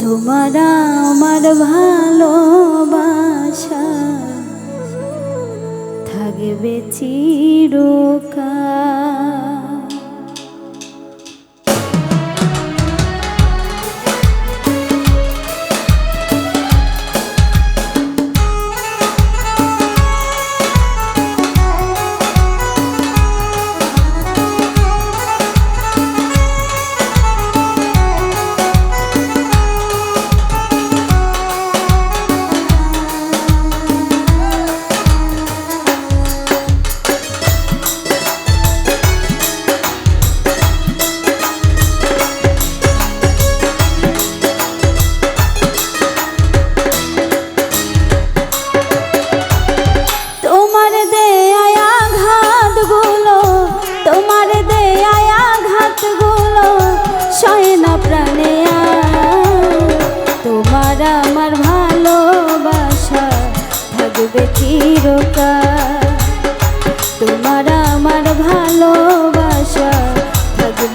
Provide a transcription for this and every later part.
তোমার আমার ভালোবাসা থাকবে চিরকাল।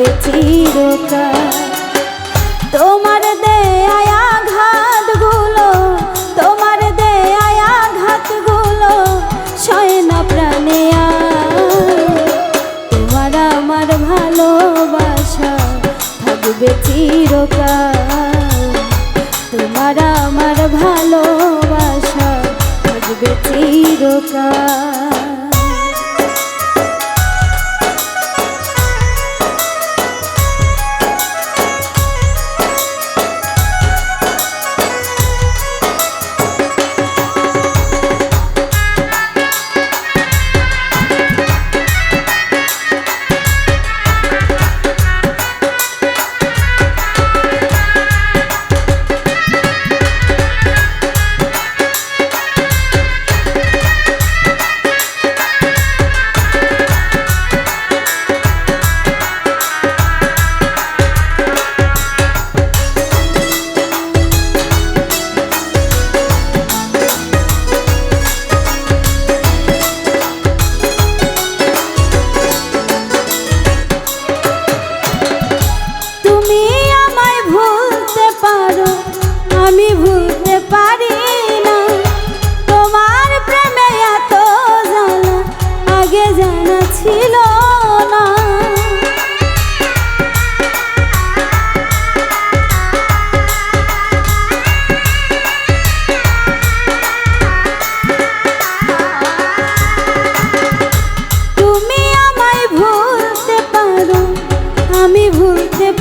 থাকবে চিরকাল। তোমার দেয়ায় আঘাতগুলো, তোমার দেয়ায় আঘাতগুলো সয় না প্রাণে। তোমার আমার ভালোবাসা থাকবে চিরকাল। তোমার আমার ভালোবাসা থাকবে চিরকাল।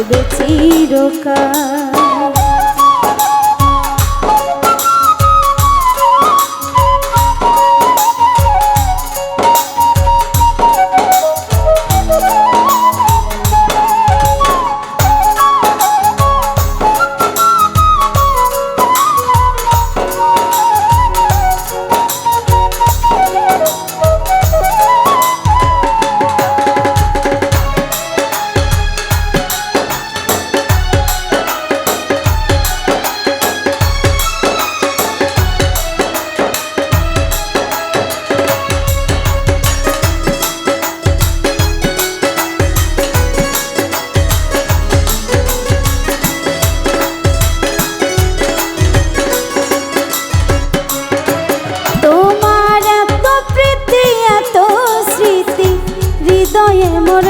থাকবে চিরকাল।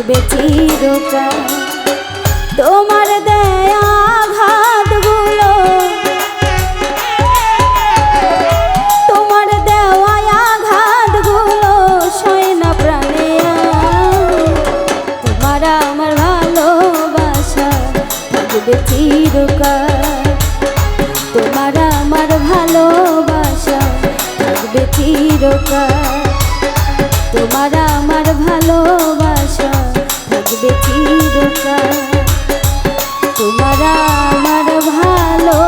থাকবে চিরকাল। তোমার দেয়া ঘাতগুলো, তোমার দেওয়া ঘাতগুলো সয় না প্রাণে তোমার আমার ভালোবাসা থাকবে চিরকাল। তোমার আমার ভালোবাসা থাকবে চিরকাল। তোমার আমার ভালো থাকবে চিরকাল তোমারা আমার ভালো